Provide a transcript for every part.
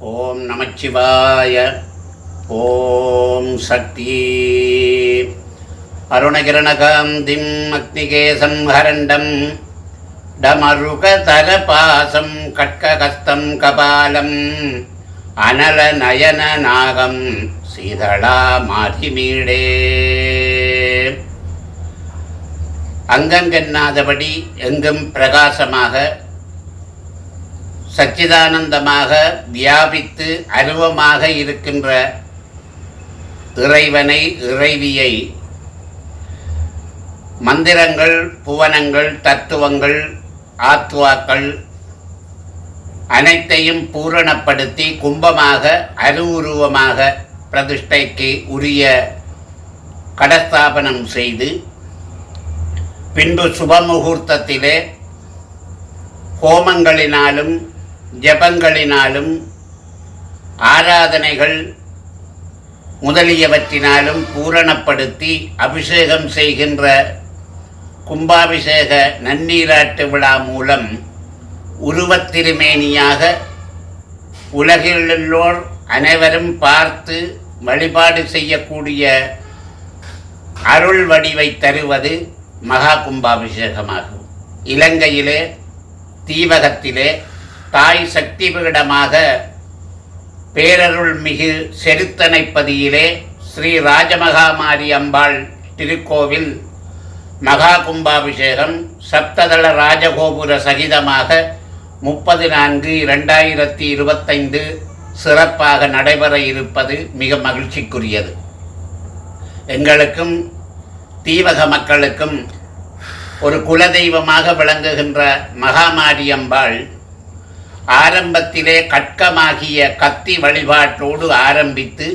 ஓம் நமச்சிவாய. ஓம் சக்தி. அருணகிரணகாந்திம் அக்னிகேசம் ஹரண்டம். டமருகதலபாசம் கட்ககஸ்தம் கபாலம். அனல நயன நாகம் சீதளா மாரிமீடே. அங்கங்கென்னாதபடி எங்கும் பிரகாசமாக சச்சிதானந்தமாக வியாபித்து அருவமாக இருக்கின்ற இறைவனை இறைவியை மந்திரங்கள் புவனங்கள் தத்துவங்கள் ஆத்வாக்கள் அனைத்தையும் பூரணப்படுத்தி கும்பமாக அருவுருவமாக பிரதிஷ்டைக்கு உரிய கடஸ்தாபனம் செய்து பின்பு சுபமுகூர்த்தத்திலே ஹோமங்களினாலும் ஜபங்களினாலும் ஆராதனைகள் முதலியவற்றினாலும் பூரணப்படுத்தி அபிஷேகம் செய்கின்ற கும்பாபிஷேக நன்னீராட்டு விழா மூலம் உருவத்திருமேனியாக உலகிலுள்ளோர் அனைவரும் பார்த்து வழிபாடு செய்யக்கூடிய அருள் வடிவை தருவது மகா கும்பாபிஷேகமாகும். இலங்கையிலே தீவகத்திலே தாய் சக்தி பீடமாக பேரருள் மிகு செருத்தனைப்பதியிலே ஸ்ரீ ராஜமகாமாரி அம்பாள் திருக்கோவில் மகா கும்பாபிஷேகம் சப்ததள ராஜகோபுர சகிதமாக முப்பது நான்கு இரண்டாயிரத்தி இருபத்தைந்து சிறப்பாக நடைபெற இருப்பது மிக மகிழ்ச்சிக்குரியது. எங்களுக்கும் தீவக மக்களுக்கும் ஒரு குலதெய்வமாக விளங்குகின்ற மகாமாரியம்பாள் ஆரம்பத்திலே கட்கமாகிய கத்தி வழிபாட்டோடு ஆரம்பித்து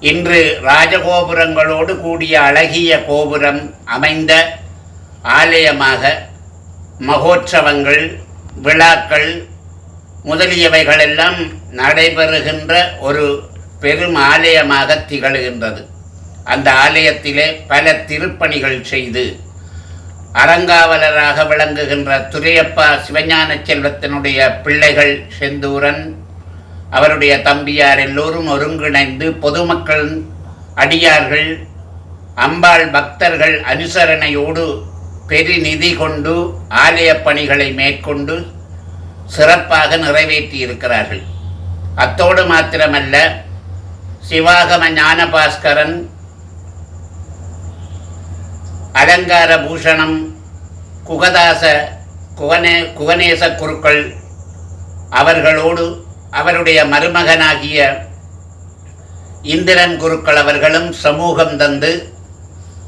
இன்று ராஜகோபுரங்களோடு கூடிய அழகிய கோபுரம் அமைந்த ஆலயமாக மகோற்சவங்கள் விழாக்கள் முதலியவைகளெல்லாம் நடைபெறுகின்ற ஒரு பெரும் ஆலயமாக திகழ்கின்றது. அந்த ஆலயத்திலே பல திருப்பணிகள் செய்து அறங்காவலராக விளங்குகின்ற துரையப்பா சிவஞான செல்வத்தினுடைய பிள்ளைகள் செந்தூரன் அவருடைய தம்பியார் எல்லோரும் ஒருங்கிணைந்து பொதுமக்கள் அடியார்கள் அம்பாள் பக்தர்கள் அனுசரணையோடு பெருநிதி கொண்டு ஆலய பணிகளை மேற்கொண்டு சிறப்பாக நிறைவேற்றி இருக்கிறார்கள் அத்தோடு மாத்திரமல்ல சிவாகம ஞானபாஸ்கரன் அலங்கார பூஷணம் குகதாச குவனே குகநேச குருக்கள் அவர்களோடு அவருடைய மருமகனாகிய இந்திரன் குருக்கள் அவர்களும் சமூகம் தந்து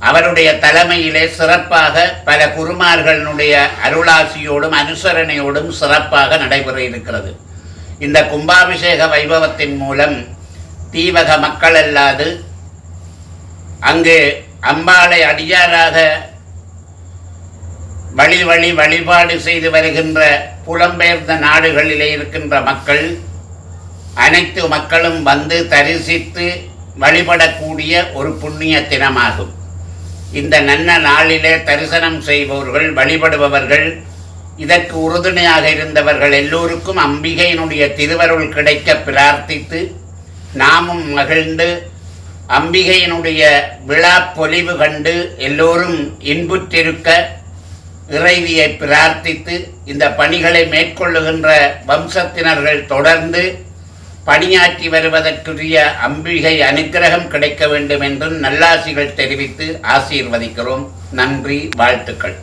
அவருடைய தலைமையிலே சிறப்பாக பல குருமார்களுடைய அருளாசியோடும் அனுசரணையோடும் சிறப்பாக நடைபெற இருக்கிறது. இந்த கும்பாபிஷேக வைபவத்தின் மூலம் தீவக மக்கள் அல்லாது அங்கு அம்பாளை அடியாராக வழி வழி வழிபாடு செய்து வருகின்ற புலம்பெயர்ந்த நாடுகளிலே இருக்கின்ற மக்கள் அனைத்து மக்களும் வந்து தரிசித்து வழிபடக்கூடிய ஒரு புண்ணிய தினமாகும். இந்த நன்ன நாளிலே தரிசனம் செய்பவர்கள் வழிபடுபவர்கள் இதற்கு உறுதுணையாக இருந்தவர்கள் எல்லோருக்கும் அம்பிகையினுடைய திருவருள் கிடைக்க பிரார்த்தித்து நாமும் மகிழ்ந்து அம்பிகையினுடைய விழா பொலிவு கண்டு எல்லோரும் இன்புற்றிருக்க இறைவியை பிரார்த்தித்து இந்த பணிகளை மேற்கொள்ளுகின்ற வம்சத்தினர்கள் தொடர்ந்து பணியாற்றி வருவதற்குரிய அம்பிகை அனுக்கிரகம் கிடைக்க வேண்டும் என்றும் நல்லாசிகள் தெரிவித்து ஆசீர்வதிக்கிறோம். நன்றி வாழ்த்துக்கள்.